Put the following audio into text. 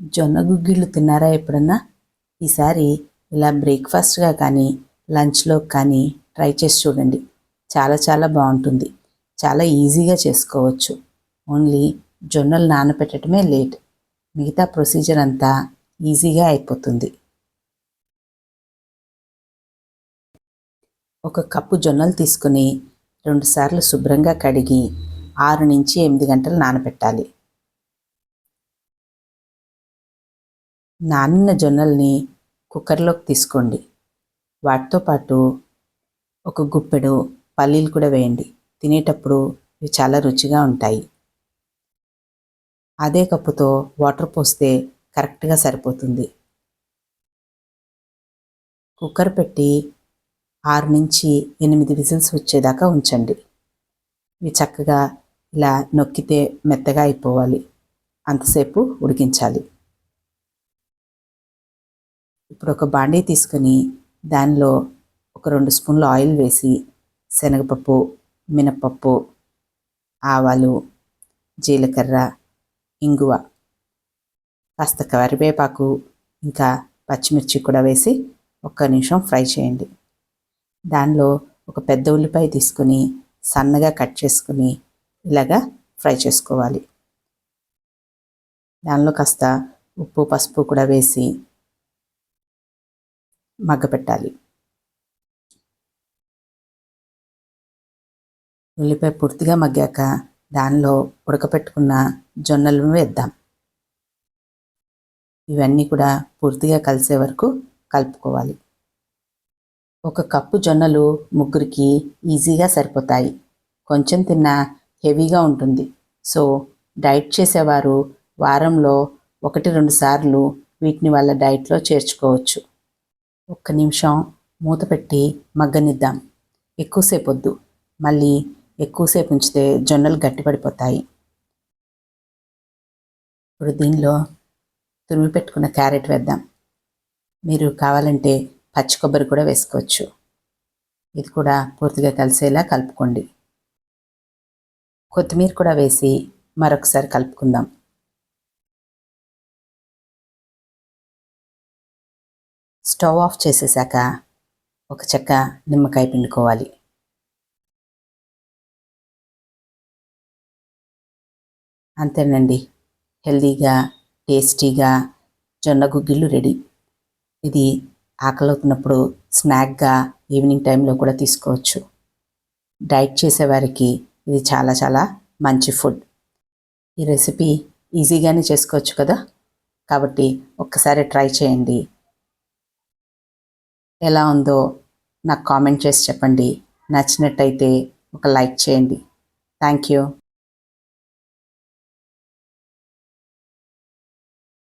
జొన్న గుగ్గిళ్ళు తిన్నారా ఎప్పుడన్నా? ఈసారి ఇలా బ్రేక్ఫాస్ట్గా కానీ లంచ్లో కానీ ట్రై చేసి చూడండి. చాలా చాలా బాగుంటుంది. చాలా ఈజీగా చేసుకోవచ్చు. ఓన్లీ జొన్నలు నానబెట్టడమే లేట్. మిగతా ప్రొసీజర్ అంతా ఈజీగా అయిపోతుంది. ఒక కప్పు జొన్నలు తీసుకుని రెండుసార్లు శుభ్రంగా కడిగి ఆరు నుంచి ఎనిమిది గంటలు నానబెట్టాలి నానిన జొన్నల్ని కుక్కర్లోకి తీసుకోండి. వాటితో పాటు ఒక గుప్పెడు పల్లీలు కూడా వేయండి. తినేటప్పుడు ఇవి చాలా రుచిగా ఉంటాయి. అదే కప్పుతో వాటర్ పోస్తే కరెక్ట్గా సరిపోతుంది. కుక్కర్ పెట్టి ఆరు నుంచి ఎనిమిది విజిల్స్ వచ్చేదాకా ఉంచండి. ఇవి చక్కగా ఇలా నొక్కితే మెత్తగా అయిపోవాలి. అంతసేపు ఉడికించాలి. ఇప్పుడు ఒక బాండీ తీసుకొని దానిలో ఒక రెండు స్పూన్లు ఆయిల్ వేసి శనగపప్పు మినపప్పు ఆవాలు జీలకర్ర ఇంగువ కాస్త కరివేపాకు ఇంకా పచ్చిమిర్చి కూడా వేసి ఒక్క నిమిషం ఫ్రై చేయండి. దానిలో ఒక పెద్ద ఉల్లిపాయ తీసుకుని సన్నగా కట్ చేసుకుని ఇలాగా ఫ్రై చేసుకోవాలి. దానిలో కాస్త ఉప్పు పసుపు కూడా వేసి మగ్గపెట్టాలి. ఉల్లిపాయ పూర్తిగా మగ్గాక దానిలో ఉడకపెట్టుకున్న జొన్నలను వేద్దాం. ఇవన్నీ కూడా పూర్తిగా కలిసే వరకు కలుపుకోవాలి. ఒక కప్పు జొన్నలు ముగ్గురికి ఈజీగా సరిపోతాయి. కొంచెం తిన్నా హెవీగా ఉంటుంది. సో డైట్ చేసేవారు వారంలో ఒకటి రెండు సార్లు వీటిని వాళ్ళ డైట్లో చేర్చుకోవచ్చు. ఒక్క నిమిషం మూత పెట్టి మగ్గనిద్దాం. ఎక్కువసేపు వద్దు మళ్ళీ ఎక్కువసేపు ఉంచితే జొన్నలు గట్టిపడిపోతాయి. ఇప్పుడు దీనిలో తురిమి పెట్టుకున్న క్యారెట్ వేద్దాం. మీరు కావాలంటే పచ్చి కొబ్బరి కూడా వేసుకోవచ్చు. ఇది కూడా పూర్తిగా కలిసేలా కలుపుకోండి. కొత్తిమీర కూడా వేసి మరొకసారి కలుపుకుందాం. స్టవ్ ఆఫ్ చేసేసాక ఒక చెక్క నిమ్మకాయ పిండుకోవాలి. అంతేనండి. హెల్దీగా టేస్టీగా జొన్న గుగ్గిళ్ళు రెడీ. ఇది ఆకలవుతున్నప్పుడు స్నాక్గా ఈవినింగ్ టైంలో కూడా తీసుకోవచ్చు. డైట్ చేసేవారికి ఇది చాలా చాలా మంచి ఫుడ్. ఈ రెసిపీ ఈజీగానే చేసుకోవచ్చు కదా? కాబట్టి ఒక్కసారి ట్రై చేయండి. ఎలా ఉందో నాకు కామెంట్ చేసి చెప్పండి. నచ్చినట్టయితే ఒక లైక్ చేయండి. Thank you.